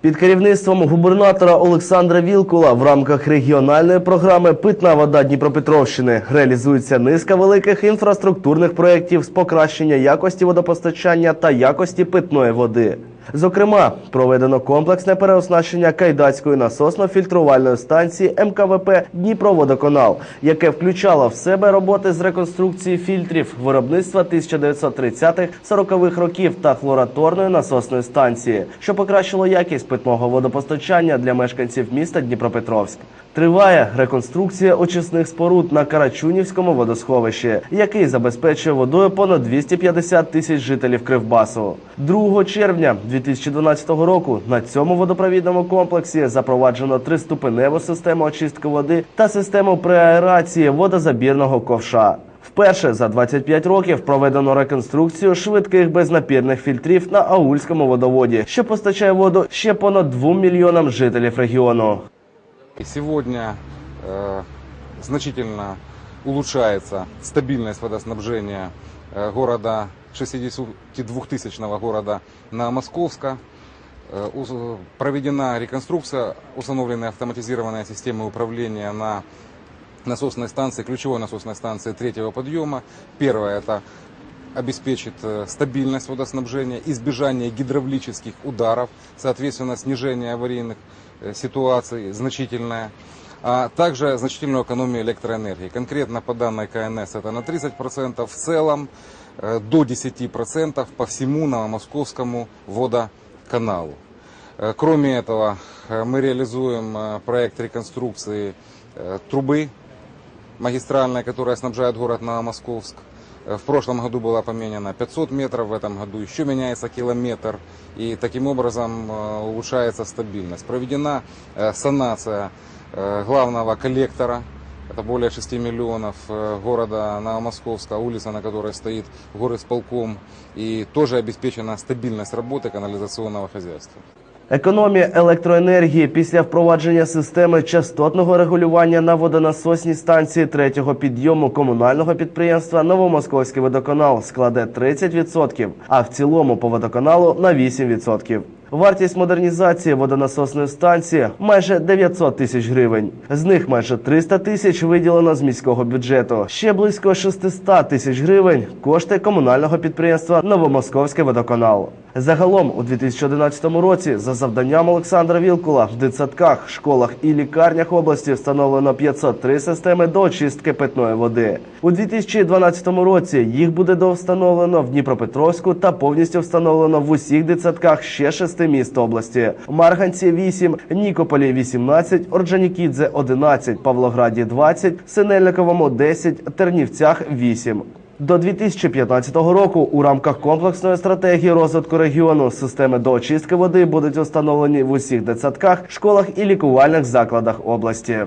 Під керівництвом губернатора Олександра Вілкула в рамках регіональної програми Питна вода Дніпропетровщини реалізується низка великих інфраструктурних проєктів з покращення якості водопостачання та якості питної води. Зокрема, проведено комплексне переоснащення Кайдацької насосно-фільтрувальної станції МКВП Дніпроводоканал, яке включало в себе роботи з реконструкції фільтрів виробництва 1930-40-х років та хлораторної насосної станції, що покращило якість питного водопостачання для мешканців міста Дніпропетровськ. Триває реконструкція очисних споруд на Карачунівському водосховищі, який забезпечує водою понад 250 тисяч жителів Кривбасу. 2 червня 2012 року на цьому водопровідному комплексі запроваджено триступеневу систему очистки води та систему преаерації водозабірного ковша. Вперше за 25 років проведено реконструкцію швидких безнапірних фільтрів на Аульському водоводі, що постачає воду ще понад 2 мільйонам жителів регіону. И сегодня э, значительно улучшается стабильность водоснабжения э, города 62-тысячного города Новомосковска. Э, уз- проведена реконструкция, установлены автоматизированные системы управления на насосной станции, ключевой насосной станции третьего подъема. Первое это обеспечит э, стабильность водоснабжения, избежание гидравлических ударов, соответственно, снижение аварийных э, ситуаций значительное, а также значительную экономию электроэнергии. Конкретно по данной КНС это на 30%, в целом э, до 10% по всему Новомосковскому водоканалу. Кроме этого, мы реализуем проект реконструкции трубы магистральная, которая снабжает город Новомосковск. Э, В прошлом году была поменена 500 метров, в этом году еще меняется километр. И таким образом э, улучшается стабильность. Проведена э, санация э, главного коллектора. Это более 6 миллионов э, города Новомосковска, улица, на которой стоит горосполком. И тоже обеспечена стабильность работы канализационного хозяйства. Економія електроенергії після впровадження системи частотного регулювання на водонасосній станції третього підйому комунального підприємства Новомосковський водоканал складе 30%, а в цілому по водоканалу на 8%. Вартість модернізації водонасосної станції майже 900 тисяч гривень. З них майже 300 тисяч виділено з міського бюджету. Ще близько 600 тисяч гривень кошти комунального підприємства Новомосковський водоканал. Загалом у 2011 році за завданням Олександра Вілкула в дитсадках, школах і лікарнях області встановлено 503 системи до очистки питної води. У 2012 році їх буде довстановлено в Дніпропетровську та повністю встановлено в усіх дитсадках ще шести міст області: Марганці 8, Нікополі 18, Орджонікідзе 11, Павлограді 20, Синельниковому 10, Тернівцях 8. До 2015 року у рамках комплексної стратегії розвитку регіону системи до очистки води будуть встановлені в усіх дитсадках, школах і лікувальних закладах області.